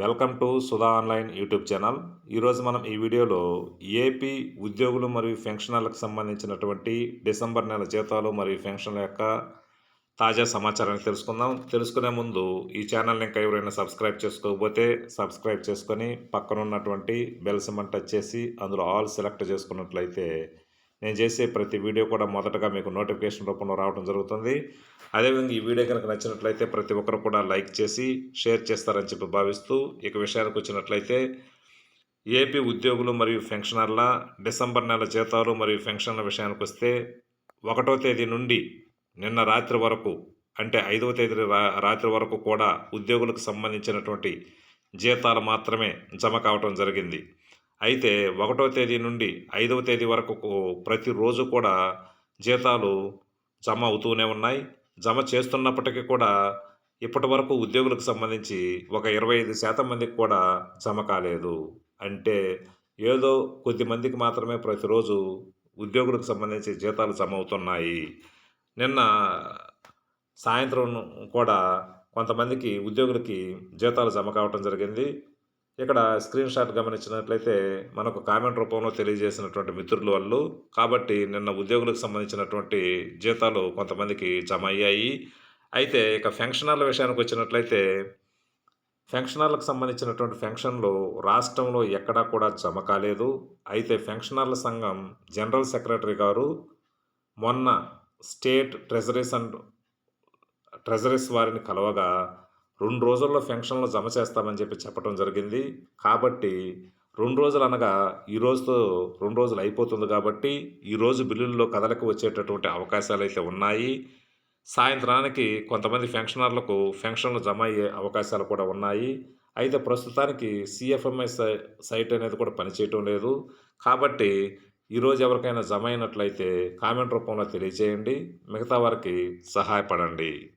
Welcome to Sudha online YouTube channel. ఈరోజు మనం ఈ వీడియోలో ఏపీ ఉద్యోగులు మరియు పెన్షనర్లకు సంబంధించినటువంటి డిసెంబర్ నెల జీతాలు మరియు పెన్షన్ల యొక్క తాజా సమాచారాన్ని తెలుసుకుందాం. తెలుసుకునే ముందు ఈ ఛానల్ని ఇంకా ఎవరైనా సబ్స్క్రైబ్ చేసుకోకపోతే సబ్స్క్రైబ్ చేసుకొని పక్కన ఉన్నటువంటి బెల్ సింబల్ టచ్ చేసి అందులో ఆల్ సెలెక్ట్ చేసుకున్నట్లయితే నేను చేసే ప్రతి వీడియో కూడా మొదటగా మీకు నోటిఫికేషన్ రూపంలో రావడం జరుగుతుంది. అదేవిధంగా ఈ వీడియో కనుక నచ్చినట్లయితే ప్రతి ఒక్కరు కూడా లైక్ చేసి షేర్ చేస్తారని చెప్పి భావిస్తూ ఇక విషయానికి వచ్చినట్లయితే ఏపీ ఉద్యోగులు మరియు పెన్షనర్ల డిసెంబర్ నెల జీతాలు మరియు పెన్షన్ల విషయానికి వస్తే ఒకటో తేదీ నుండి నిన్న రాత్రి వరకు అంటే ఐదవ తేదీ రా- రాత్రి వరకు కూడా ఉద్యోగులకు సంబంధించినటువంటి జీతాలు మాత్రమే జమ కావటం జరిగింది. అయితే ఒకటో తేదీ నుండి ఐదవ తేదీ వరకు ప్రతిరోజు కూడా జీతాలు జమ అవుతూనే ఉన్నాయి. జమ చేస్తున్నప్పటికీ కూడా ఇప్పటి వరకు ఉద్యోగులకు సంబంధించి ఒక ఇరవై ఐదు శాతం మందికి కూడా జమ కాలేదు. అంటే ఏదో కొద్ది మందికి మాత్రమే ప్రతిరోజు ఉద్యోగులకు సంబంధించి జీతాలు జమ అవుతున్నాయి. నిన్న సాయంత్రం కూడా కొంతమందికి ఉద్యోగులకి జీతాలు జమ కావటం జరిగింది. ఇక్కడ స్క్రీన్ షాట్ గమనించినట్లయితే మనకు కామెంట్ రూపంలో తెలియజేసినటువంటి మిత్రులు వాళ్ళు. కాబట్టి నిన్న ఉద్యోగులకు సంబంధించినటువంటి జీతాలు కొంతమందికి జమ అయ్యాయి. అయితే ఇక ఫెన్షనర్ల విషయానికి వచ్చినట్లయితే ఫెన్షనర్లకు సంబంధించినటువంటి ఫెన్షన్లు రాష్ట్రంలో ఎక్కడా కూడా జమ కాలేదు. అయితే ఫెన్షనర్ల సంఘం జనరల్ సెక్రటరీ గారు మొన్న స్టేట్ ట్రెజరీస్ అండ్ ట్రెజరీస్ వారిని కలవగా రెండు రోజుల్లో ఫెన్షన్లు జమ చేస్తామని చెప్పి చెప్పడం జరిగింది. కాబట్టి రెండు రోజులు అనగా ఈ రోజుతో రెండు రోజులు అయిపోతుంది కాబట్టి ఈరోజు బిల్లుల్లో కదలకు వచ్చేటటువంటి అవకాశాలు అయితే ఉన్నాయి. సాయంత్రానికి కొంతమంది ఫెన్షనర్లకు ఫెన్షన్లు జమ అయ్యే అవకాశాలు కూడా ఉన్నాయి. అయితే ప్రస్తుతానికి సిఎఫ్ఎంఐ సైట్ అనేది కూడా పనిచేయటం లేదు. కాబట్టి ఈరోజు ఎవరికైనా జమ అయినట్లయితే కామెంట్ రూపంలో తెలియజేయండి. మిగతా వారికి సహాయపడండి.